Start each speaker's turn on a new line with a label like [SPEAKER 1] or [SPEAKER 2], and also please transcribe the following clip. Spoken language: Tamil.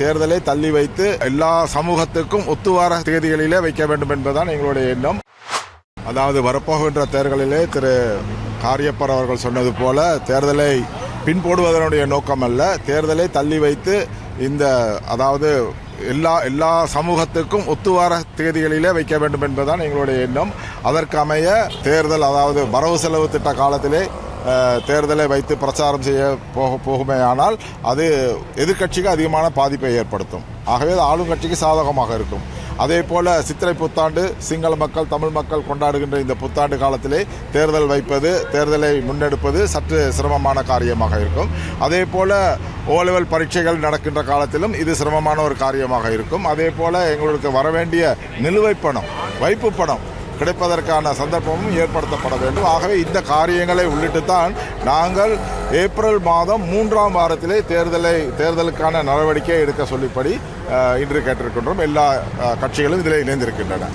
[SPEAKER 1] தேர்தலை தள்ளி வைத்து எல்லா சமூகத்துக்கும் ஒத்துவார தேதிகளிலே வைக்க வேண்டும் என்பதுதான் எங்களுடைய எண்ணம். அதாவது வரப்போகின்ற தேர்தலிலே திரு காரியப்பர் அவர்கள் சொன்னது போல தேர்தலை பின்போடுவதனுடைய நோக்கம் அல்ல. தேர்தலை தள்ளி வைத்து இந்த அதாவது எல்லா எல்லா சமூகத்துக்கும் ஒத்துவார தேதிகளிலே வைக்க வேண்டும் என்பதுதான் எங்களுடைய எண்ணம். அதற்கமைய தேர்தல் அதாவது வரவு செலவு திட்ட காலத்திலே தேர்தலை வைத்து பிரச்சாரம் செய்ய போக போகுமேயானால் அது எதிர்க்கட்சிக்கு அதிகமான பாதிப்பை ஏற்படுத்தும். ஆகவே அது ஆளுங்கட்சிக்கு சாதகமாக இருக்கும். அதே போல சித்திரை புத்தாண்டு சிங்கள மக்கள் தமிழ் மக்கள் கொண்டாடுகின்ற இந்த புத்தாண்டு காலத்திலே தேர்தல் வைப்பது தேர்தலை முன்னெடுப்பது சற்று சிரமமான காரியமாக இருக்கும். அதே போல ஓ லெவல் பரீட்சைகள் நடக்கின்ற காலத்திலும் இது சிரமமான ஒரு காரியமாக இருக்கும். அதே போல எங்களுக்கு வரவேண்டிய நிலுவைப் பணம் வைப்பு பணம் கிடைப்பதற்கான சந்தர்ப்பமும் ஏற்படுத்தப்பட வேண்டும். ஆகவே இந்த காரியங்களை உள்ளிட்டு தான் நாங்கள் ஏப்ரல் மாதம் மூன்றாம் வாரத்திலே தேர்தலை தேர்தலுக்கான நடவடிக்கை எடுக்க சொல்லிப்படி இன்று கேட்டிருக்கின்றோம். எல்லா கட்சிகளும் இதில் இணைந்திருக்கின்றன.